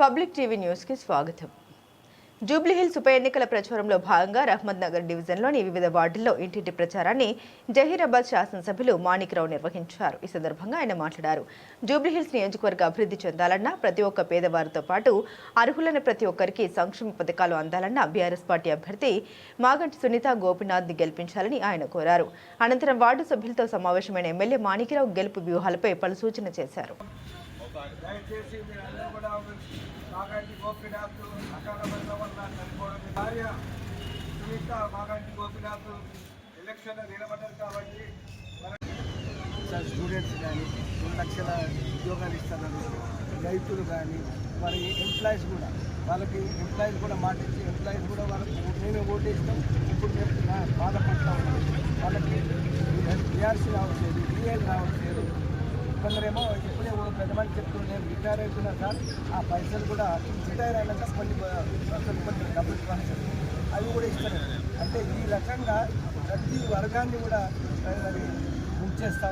Public TV న్యూస్కి స్వాగతం. జూబ్లీహిల్స్ ఉప ఎన్నికల ప్రచారంలో భాగంగా రహ్మద్ నగర్ డివిజన్లోని వివిధ వార్డుల్లో ఇంటింటి ప్రచారాన్ని జహీరాబాద్ శాసనసభ్యులు మాణిక్రావు నిర్వహించారు. ఈ సందర్భంగా ఆయన మాట్లాడారు. జూబ్లీహిల్స్ నియోజకవర్గ అభివృద్ధి చెందాలన్నా ప్రతి ఒక్క పేదవారితో పాటు అర్హులైన ప్రతి ఒక్కరికి సంక్షేమ పథకాలు అందాలన్న బీఆర్ఎస్ పార్టీ అభ్యర్థి మాగంటి సునీత గోపినాథ్ని గెలిపించాలని ఆయన కోరారు. అనంతరం వార్డు సభ్యులతో సమావేశమైన ఎమ్మెల్యే మాణిక్రావు గెలుపు వ్యూహాలపై పలు సూచన చేశారు. దయచేసి మీరందరూ కూడా మాగంటి గోపినాథ్ అకాల మరణం వల్ల చనిపోవడం భార్య సునీత మాగంటి గోపినాథ్ ఎలక్షన్ నిలబడ్డారు కాబట్టి సార్ స్టూడెంట్స్ కానీ రెండు లక్షల ఉద్యోగాలు ఇస్తున్నారు. రైతులు కానీ మరి ఎంప్లాయీస్ కూడా వాళ్ళకి ఎంప్లాయీస్ కూడా మాట ఇచ్చి ఎంప్లాయీస్ కూడా వాళ్ళకి మేమే ఓటు ఇస్తాం ఇప్పుడు మేము బాధపడతా ఉన్నాం. వాళ్ళకి టీఆర్సీ రావట్లేదు డిఎల్ రావట్లేదు. కొందరేమో ఇప్పుడే ఓ పెద్ద మంది చెప్తున్నారు నేను రిటైర్ అవుతున్నా సార్ ఆ పైసలు కూడా రిటైర్ అయినాక కొన్ని కొన్ని డబ్బులు ఇవ్వాలి అవి కూడా ఇస్తారు. అంటే ఈ రకంగా ప్రతి వర్గాన్ని కూడా మరి ముంచేస్తా